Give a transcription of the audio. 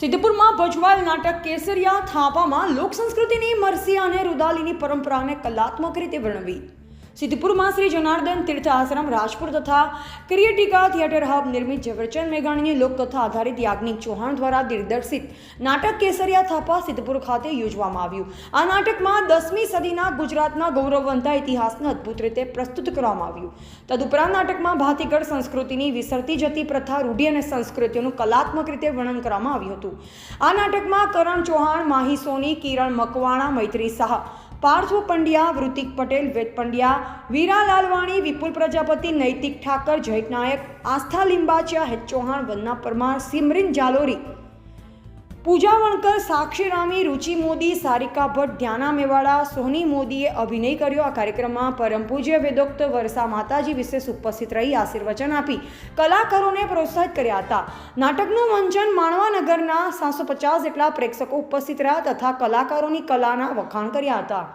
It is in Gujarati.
સિદ્ધપુરમાં ભજવાલ નાટક કેસરિયા થાપામાં લોક સંસ્કૃતિની મરસી અને રુદાલીની પરંપરાને કલાત્મક રીતે વર્ણવી. સિદ્ધપુરમાં શ્રી જનાર્દન તીર્થ આશ્રમ, રાજપુર તથા ક્રિએટિકા થિયેટર હબ નિર્મિત ઝવેરચંદ મેઘાણીની લોકકથા આધારિત યાજ્ઞિક ચૌહાણ દ્વારા દિગ્દર્શિત નાટક કેસરિયા થાપા સિદ્ધપુર ખાતે યોજવામાં આવ્યું. આ નાટકમાં દસમી સદીના ગુજરાતના ગૌરવવંતા ઇતિહાસને અદ્ભુત રીતે પ્રસ્તુત કરવામાં આવ્યું. તદુપરાંત નાટકમાં ભાતીગળ સંસ્કૃતિની વિસરતી જતી પ્રથા રૂઢિ અને સંસ્કૃતિઓનું કલાત્મક રીતે વર્ણન કરવામાં આવ્યું હતું. આ નાટકમાં કરણ ચૌહાણ, માહી સોની, કિરણ મકવાણા, મૈત્રી શાહ પાર્થવ પંડ્યા વૃતિક પટેલ, વેદ પંડ્યા, વીરા લાલવાણી, વિપુલ પ્રજાપતિ, નૈતિક ઠાકર જયક નાયક, આસ્થા લિંબાચિયા, હેત ચૌહાણ, વંદના પરમાર, સિમરિન જાલોરી. પૂજા વણકર સાક્ષી રામી રુચિ મોદી, સારિકા ભટ્ટ, ધ્યાના મેવાડા, સોની મોદીએ અભિનય કર્યો. આ કાર્યક્રમમાં પરમ પૂજ્ય વેદોક્ત વરસા માતાજી વિશેષ ઉપસ્થિત રહી આશીર્વચન આપી. કલાકારોને પ્રોત્સાહિત કર્યા હતા. નાટકનું મંચન માણવા નગરના સાતસો પચાસ જેટલા પ્રેક્ષકો ઉપસ્થિત રહ્યા તથા કલાકારોની કલાના વખાણ કર્યા હતા.